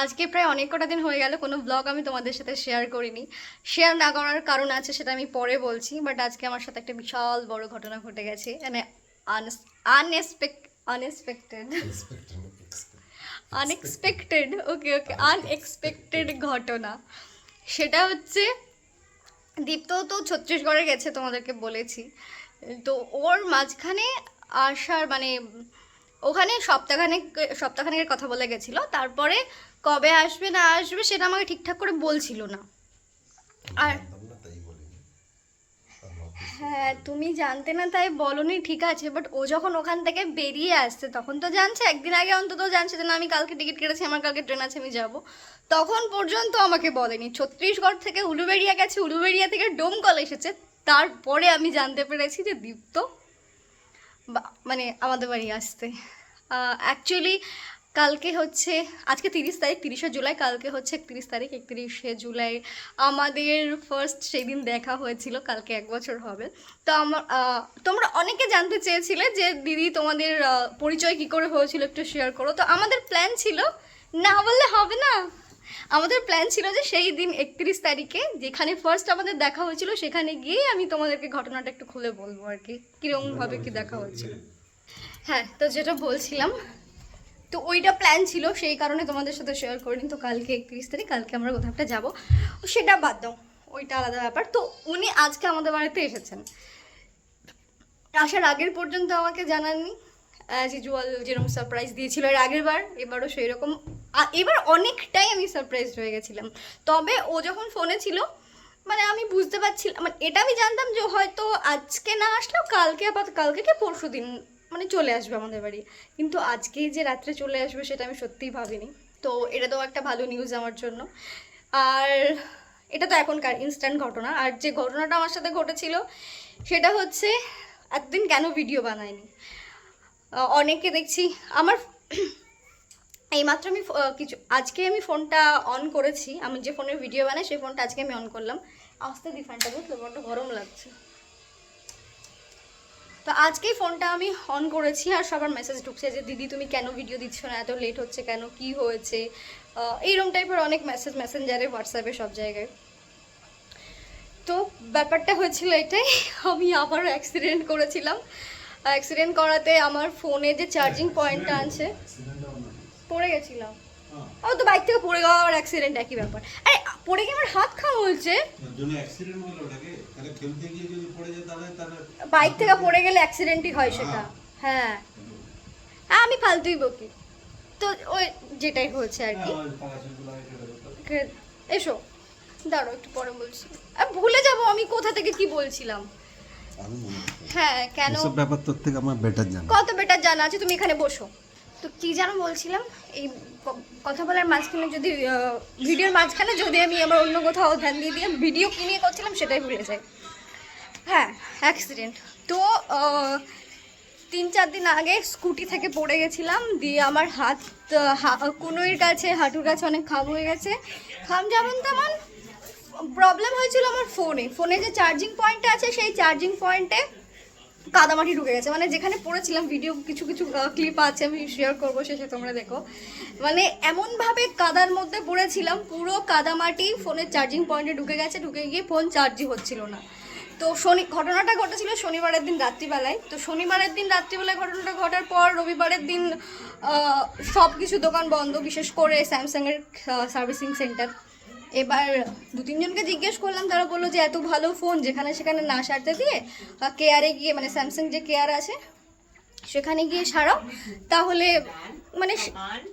আজকে প্রায় অনেক কটা দিন হয়ে গেল, কোনো ব্লগ আমি তোমাদের সাথে শেয়ার করিনি। শেয়ার না করার কারণ আছে সেটা আমি পরে বলছি বাট আজকে আমার সাথে একটা বিশাল বড় ঘটনা ঘটে গেছে মানে unexpect unexpected unexpected okay okay unexpected ঘটনা। সেটা হচ্ছে, দীপ্ত তো ছত্তিশগড়ে গেছে তোমাদেরকে বলেছি, তো ওর মাঝখানে আসার মানে ওখানে সপ্তাহখানেক, সপ্তাহখানেকের কথা বলে গেছিল, তারপরে কবে আসবে, না আসবে, সেটা আমাকে ঠিকঠাক করে বলছিল না। আর হ্যাঁ তুমি জানতে না তাই বলনি, ঠিক আছে বাট ও যখন ওখান থেকে বেরিয়ে আসছে, তখন তো জানছে, একদিন আগে অন্তত জানছে যে, না, আমি কালকে টিকিট কেটেছি, আমার কালকে ট্রেন আছে, আমি যাব। তখন পর্যন্ত আমাকে বলেনি। ছত্তিশগড় থেকে উলুবেড়িয়া গেছে, উলুবেড়িয়া থেকে ডোমকল এসেছে, তারপরে আমি জানতে পেরেছি যে দীপ্ত মানে আমাদের বাড়ি আসতে। অ্যাকচুয়ালি কালকে হচ্ছে, আজকে তিরিশ তারিখ, তিরিশে জুলাই, কালকে হচ্ছে একত্রিশ তারিখ, একত্রিশে জুলাই আমাদের ফার্স্ট সেই দিন দেখা হয়েছিল, কালকে এক বছর হবে। তো আমার তোমরা অনেকে জানতে চেয়েছিলে যে, দিদি তোমাদের পরিচয় কি করে হয়েছিল একটু শেয়ার করো। তো আমাদের প্ল্যান ছিল, না বললে হবে না। আমাদের প্ল্যান ছিল যে, সেই দিন একত্রিশ তারিখে যেখানে ফার্স্ট আমাদের দেখা হয়েছিল, সেখানে গিয়েই আমি তোমাদেরকে ঘটনাটা একটু খুলে বলব আর কি। কীরকমভাবে কি দেখা হয়েছিল? হ্যাঁ তো যেটা বলছিলাম তো ওইটা প্ল্যান ছিল, সেই কারণে তোমাদের সাথে শেয়ার করিনি। তো কালকে একত্রিশ তারিখ, কালকে আমরা কোথাও একটা যাব। সেটা বাদ দাও, ওইটা আলাদা ব্যাপার। তো উনি আজকে আমাদের বাড়িতে এসেছেন। আসার আগের পর্যন্ত আমাকে জানাননি। অ্যাজ ইউজুয়াল যেরকম সারপ্রাইজ দিয়েছিল এর আগের বার, এবারও সেই রকম এবার অনেকটাই আমি সারপ্রাইজ হয়ে গেছিলাম। তবে ও যখন ফোনে ছিল মানে আমি বুঝতে পারছিলাম মানে এটা আমি জানতাম যে হয়তো আজকে না আসলেও কালকে আপাতত, কালকে কি পরশু দিন মানে চলে আসবে আমাদের বাড়ি। কিন্তু আজকেই যে রাত্রে চলে আসবে সেটা আমি সত্যিই ভাবিনি। তো এটা তো একটা ভালো নিউজ আমার জন্য। আর এটা তো এখনকার ইনস্ট্যান্ট ঘটনা। আর যে ঘটনাটা আমার সাথে ঘটেছিল, সেটা হচ্ছে এতদিন কেন ভিডিও বানায়নি অনেকে দেখছি, আমার এইমাত্র আমি কিছু, আজকে আমি ফোনটা অন করেছি। আমি যে ফোনের ভিডিও বানাই, সেই ফোনটা আজকে আমি অন করলাম। আসতে দি ফ্যানটা বুঝলো বড্ড গরম লাগছে। তো আজকেই ফোনটা আমি অন করেছি আর সবার মেসেজ ঢুকছে যে, দিদি, তুমি কেন ভিডিও দিচ্ছ না? এত লেট হচ্ছে কেন? কি হয়েছে? এইরকম টাইপের অনেক মেসেজ মেসেঞ্জারে হোয়াটসঅ্যাপে সব জায়গায়। তো ব্যাপারটা হয়েছিল এটাই, আমি আবারও অ্যাক্সিডেন্ট করেছিলাম। অ্যাক্সিডেন্ট করাতে আমার ফোনে যে চার্জিং পয়েন্টটা আছে, পড়ে গেছিলাম। ও তো বাইক থেকে পড়ে যাওয়া আর অ্যাক্সিডেন্ট একই ব্যাপার। আরে পড়ে গিয়ে আমার হাত খাওয়া হচ্ছে জন্য অ্যাক্সিডেন্ট হলো ওটাকে? তাহলে খেলতে গিয়ে যদি পড়ে যায় তাহলে তাহলে বাইক থেকে পড়ে গেলে অ্যাক্সিডেন্টই হয় সেটা। হ্যাঁ। হ্যাঁ আমি ফালতুই বকি। তো ওই যেটাই হয়েছে আর কি। হ্যাঁ, এসো। দাঁড়ো একটু পরে বলছি। আর ভুলে যাব আমি কোথা থেকে কি বলছিলাম? মনে। হ্যাঁ কেন? এসব ব্যাপার তোর থেকে আমার বেটার জানা। কত বেটার জানা আছে তুমি এখানে বসো। তো কি যেন বলছিলাম এই কথা বলার মাঝখানে যদি ভিডিওর মাঝখানে যদি আমি আমার অন্য কোথাও ধ্যান দিয়ে দিয়ে ভিডিও কি নিয়ে করছিলাম সেটাই ভুলে যাই। হ্যাঁ অ্যাক্সিডেন্ট তো তিন চার দিন আগে স্কুটি থেকে পড়ে গেছিলাম, দিয়ে আমার হাত কুনোইয়ের কাছে, হাঁটুর কাছে অনেক খাম হয়ে গেছে। খাম যেমন তেমন প্রবলেম হয়েছিল আমার ফোনে ফোনে যে চার্জিং পয়েন্টটা আছে, সেই চার্জিং পয়েন্টে কাদামাটি ঢুকে গেছে। মানে যেখানে পড়েছিলাম ভিডিও কিছু কিছু ক্লিপ আছে, আমি শেয়ার করব, শেষে তোমরা দেখো। মানে এমনভাবে কাদার মধ্যে পড়েছিলাম, পুরো কাদামাটি ফোনের চার্জিং পয়েন্টে ঢুকে গেছে, ঢুকে গিয়ে ফোন চার্জই হচ্ছিল না। তো শনি, ঘটনাটা ঘটেছিল শনিবারের দিন রাত্রিবেলায়। তো শনিবারের দিন রাত্রিবেলায় ঘটনাটা ঘটার পর রবিবারের দিন সব কিছু দোকান বন্ধ, বিশেষ করে স্যামসাংয়ের সার্ভিসিং সেন্টার এবার দু তিনজনকে জিজ্ঞেস করলাম, তারা বলল যে এত ভালো ফোন যেখানে সেখানে না সারতে দিয়ে কেয়ারে গিয়ে মানে স্যামসাং যে কেয়ার আছে, সেখানে গিয়ে সারাও। তাহলে মানে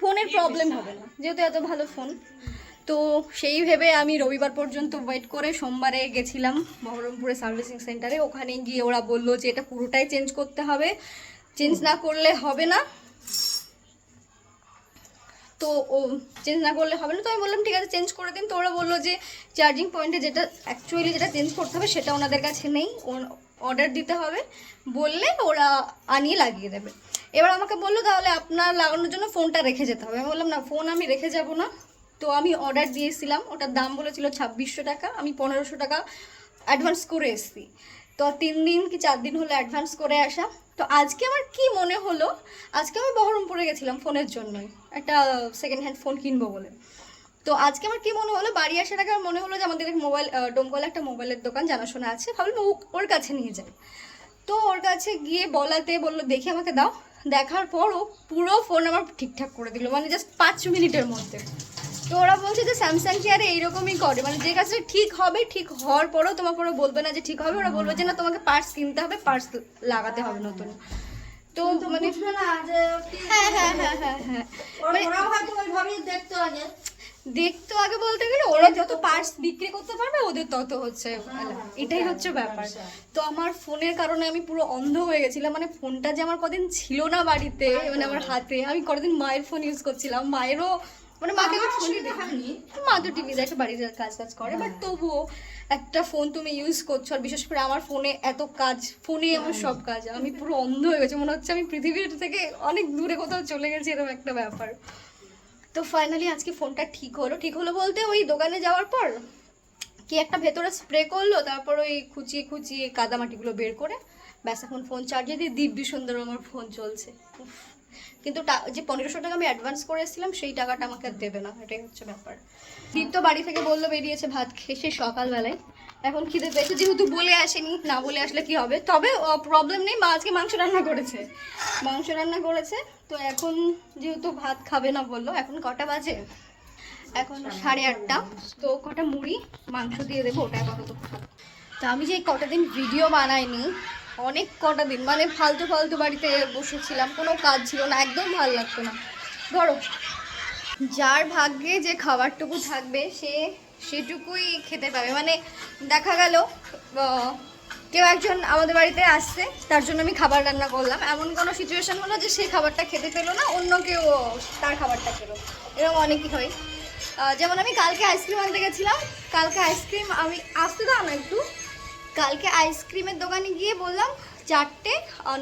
ফোনের প্রবলেম হবে না, যেহেতু এত ভালো ফোন তো সেই ভেবে আমি রবিবার পর্যন্ত ওয়েট করে সোমবারে গেছিলাম বহরমপুরে সার্ভিসিং সেন্টারে ওখানে গিয়ে ওরা বলল যে এটা পুরোটাই চেঞ্জ করতে হবে। চেঞ্জ না করলে হবে না। তো ও চেঞ্জ না করলে হবে না। তো আমি বললাম, ঠিক আছে চেঞ্জ করে দিন। তো ওরা বলল যে চার্জিং পয়েন্টে যেটা অ্যাকচুয়ালি যেটা চেঞ্জ করতে হবে, সেটা ওনাদের কাছে নেই। অর্ডার দিতে হবে বললে ওরা আনিয়ে লাগিয়ে দেবে। এবার আমাকে বলল, তাহলে আপনার লাগানোর জন্য ফোনটা রেখে যেতে হবে। আমি বললাম, না ফোন আমি রেখে যাব না। তো আমি অর্ডার দিয়েছিলাম। ওটার দাম বলেছিল ছাব্বিশশো টাকা। আমি পনেরোশো টাকা অ্যাডভান্স করে এসেছি। তো তিন দিন কি চার দিন হলো অ্যাডভান্স করে আসা। তো আজকে আমার কি মনে হলো, আজকে আমি বহরমপুরে গেছিলাম ফোনের জন্যই, একটা সেকেন্ড হ্যান্ড ফোন কিনবো বলে। তো আজকে আমার কি মনে হলো, বাড়ি আসার আগে মনে হলো যে আমাদের মোবাইল ডোমকলে একটা মোবাইলের দোকান জানাশোনা আছে, ভাবলাম ওর কাছে নিয়ে যাই। তো ওর কাছে গিয়ে বলাতে বলল, দেখে আমাকে দাও। দেখার পর ও পুরো ফোন আমার ঠিকঠাক করে দিল মানে জাস্ট পাঁচ মিনিটের মধ্যে। তো ওরা বলছে যে স্যামসাং কি আরে এইরকমই করে। মানে যে কাজটা ঠিক হবে ঠিক হওয়ার পরেও তোমাকে ওরা বলবে না যে ঠিক হবে ওরা বলবে যে না তোমাকে পার্টস কিনতে হবে পার্টস লাগাতে হবে নতুন। তো মানে হ্যাঁ হ্যাঁ হ্যাঁ হ্যাঁ হ্যাঁ। মানে দেখতো আগে। বলতে গেলে ওরা যত পার্টস বিক্রি করতে পারবে ওদের তত হচ্ছে এটাই হচ্ছে ব্যাপার। তো আমার ফোনের কারণে আমি পুরো অন্ধ হয়ে গেছিলাম। মানে ফোনটা যে আমার কদিন ছিল না বাড়িতে মানে আমার হাতে। আমি কদিন মায়ের ফোন ইউজ করছিলাম। মায়েরও মানে মাকে মা তো টিভি দেখে বাড়িতে কাজ কাজ করে বাট তবুও একটা ফোন তুমি ইউজ করছ আর বিশেষ করে আমার ফোনে এত কাজ ফোনে আমার সব কাজ আমি পুরো অন্ধ হয়ে গেছি মনে হচ্ছে আমি পৃথিবীর থেকে অনেক দূরে কোথাও চলে গেছি এরকম একটা ব্যাপার। তো ফাইনালি আজকে ফোনটা ঠিক হলো। ঠিক হলো বলতে ওই দোকানে যাওয়ার পর কি একটা ভেতরে স্প্রে করল তারপর ওই খুচিয়ে খুচিয়ে কাদামাটিগুলো বের করে ব্যাস এখন ফোন চার্জে দিয়ে দিব্যি সুন্দর আমার ফোন চলছে। উফ। কিন্তু যে পনেরোশো টাকা আমি অ্যাডভান্স করেছিলাম সেই টাকাটা আমাকে আর দেবে না এটাই হচ্ছে ব্যাপার। দীপ তো বাড়ি থেকে বলল বেরিয়েছে ভাত খেয়ে সে সকালবেলায়। এখন খিদে পেয়েছে যেহেতু বলে আসেনি না বলে আসলে কি হবে? তবে প্রবলেম নেই মা আজকে মাংস রান্না করেছে। মাংস রান্না করেছে তো এখন যেহেতু ভাত খাবে না বলল এখন কটা বাজে? এখন সাড়ে আটটা। তো কটা মুড়ি মাংস দিয়ে দেবো ওটা আপাতত তা আমি যে কটা দিন ভিডিও বানাইনি অনেক কটা দিন মানে ফালতু ফালতু বাড়িতে বসেছিলাম, কোনো কাজ ছিল না, একদম ভালো লাগতো না। ধরো, যার ভাগ্যে যে খাবারটুকু থাকবে, সে সেটুকুই খেতে পাবে। মানে দেখা গেল কেউ একজন আমাদের বাড়িতে আসছে, তার জন্য আমি খাবার রান্না করলাম। এমন কোনো সিচুয়েশন হলো যে সেই খাবারটা খেতে পেল না, অন্য কেউ তার খাবারটা খেলো। এরকম অনেকই হয়। যেমন আমি কালকে আইসক্রিম আনতে গেছিলাম, কালকে আইসক্রিম আমি, আসতে দাও না একটু। কালকে আইসক্রিমের দোকানে গিয়ে বললাম চারটে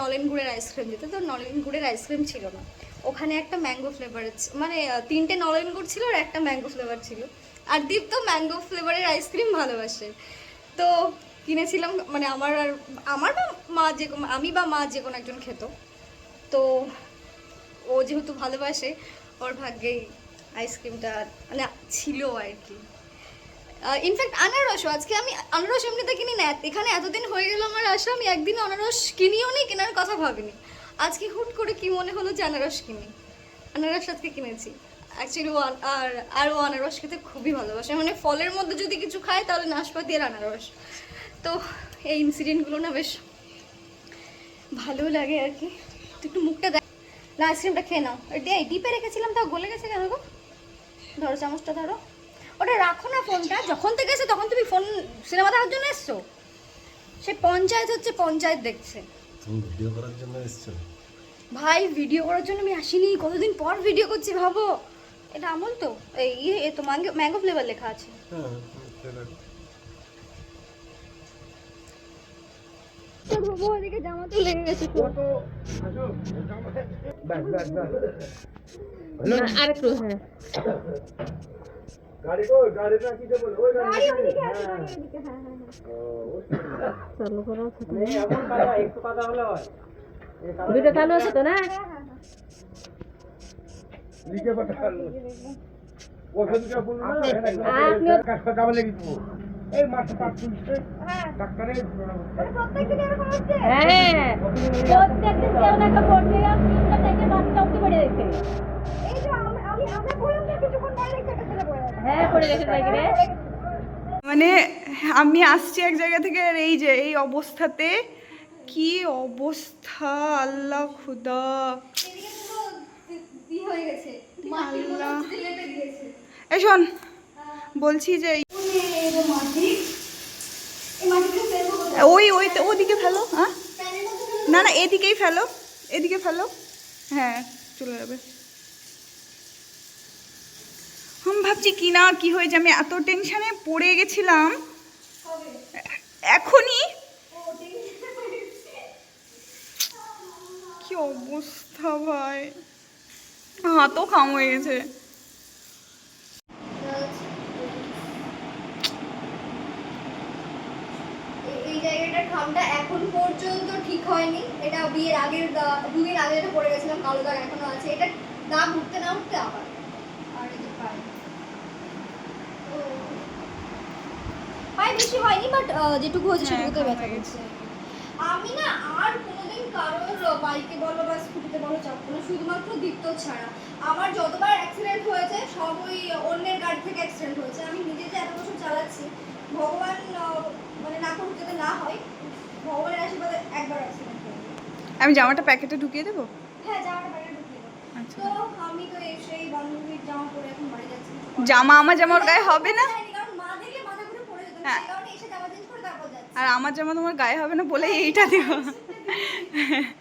নলেন গুড়ের আইসক্রিম দিতে। তো নলেন গুড়ের আইসক্রিম ছিল না। ওখানে একটা ম্যাঙ্গো ফ্লেভার মানে তিনটে নলেন গুড় ছিল আর একটা ম্যাঙ্গো ফ্লেভার ছিল। আর দীপ তো ম্যাঙ্গো ফ্লেভারের আইসক্রিম ভালোবাসে। তো কিনেছিলাম মানে আমার আর, আমার বা মা যে আমি বা মা যে কোনো একজন খেত। তো ও যেহেতু ভালোবাসে, ওর ভাগ্যেই আইসক্রিমটা মানে ছিল আর কি। ইনফ্যাক্ট আনারসও। আজকে আমি আনারস এমনিতে কিনি না। এখানে এতদিন হয়ে গেল আমার আসা আমি একদিন আনারস কিনিও নি, কেনার কথা ভাবিনি। আজকে হুট করে কি মনে হলো যে আনারস কিনি। আনারস আজকে কিনেছি। অ্যাকচুয়ালি ও আর আর ও আনারস খেতে খুবই ভালোবাসে। মানে ফলের মধ্যে যদি কিছু খায়, তাহলে নাশপাতি আর আনারস। তো এই ইনসিডেন্টগুলো না বেশ ভালো লাগে আর কি। একটু মুখটা দেখ না আইসক্রিমটা খেয়ে নাও। এই ডিপে রেখেছিলাম, তাও গলে গেছে কেন গো? ধরো, চামচটা ধরো। ওটা রাখো না ফোনটা। যখন থেকে এসে তখন তুমি ফোন সিনেমা দেখার জন্য এসছো? সে পঞ্চায়েত হচ্ছে পঞ্চায়েত দেখছে। তুমি ভিডিও করার জন্য এসছো? ভাই ভিডিও করার জন্য আমি আসিনি। কতদিন পর ভিডিও করছি ভাবো। এটা আমল তো এই ইয়ে এ তো ম্যাঙ্গো ম্যাঙ্গো ফ্লেভার লেখা আছে। হ্যাঁ জামা তো লেগে গেছে গাড়ি ওদিকে, হ্যাঁ, হ্যাঁ, হ্যাঁ। দুটো চালু আছে তো। না? হ্যাঁ। প্রত্যেকদিন? হ্যাঁ। কেউ না কেউ পড়তে এই যে আমি- আমরা বললাম কিছুক্ষণ পরে দেখছি একটা ছেলে রে? মানে আমি আসছি এক জায়গা থেকে আর এই যে এই অবস্থাতে। কি অবস্থা আল্লাহ খুদা। হয়ে এই শোন বলছি যে? ওই ওই ওদিকে ফেলো হ্যাঁ? না না এদিকেই ফেলো এদিকে ফেলো। হ্যাঁ চলে যাবে। আমি ভাবছি কি না, কি হয়েছে, আমি এত টেনশনে পড়ে গেছিলাম। এখনই? কি অবস্থা ভাই? হাতও খাম হয়ে গেছে। এই- এই জায়গাটা এটার খামটা এখন পর্যন্ত ঠিক হয়নি। এটা বিয়ের আগের দুদিন আগে যেটা পরে গেছিলাম, কালো দাগ এখনও আছে। এটা দাগ উঠতে না উঠতে আবার আর এই যে পায়ে ও। পায়ে বেশি হয়নি বাট যেটুকু হচ্ছে হ্যাঁ, সেটুকুতে ব্যথা হয়ে। করছে। আমি না আর কোনোদিন কারোর বাইকে বলো বা স্কুটিতে বলো চাপবো না শুধুমাত্র দীপ্ত ছাড়া। আমার যতবার অ্যাক্সিডেন্ট হয়েছে সব ওই অন্যের গাড়ি থেকে অ্যাক্সিডেন্ট হয়েছে। আমি নিজে যে এত বছর চালাচ্ছি ভগবান মানে না করুক যাতে না হয় ভগবানের আশীর্বাদে একবার অ্যাক্সিডেন্ট হয়েছে আমি জামাটা প্যাকেটে ঢুকিয়ে দেবো? হ্যাঁ জামাটা বাইরে ঢুকিয়ে দাও। আচ্ছা। তো আমি তো এসেই বান্ধবীর জামা পরে এখন বাড়ি যাচ্ছি। জামা আমার জামা ওর গায়ে হবে না? হ্যাঁ। আর আমার যেমন তোমার গায়ে হবে না বলে এইটা দিব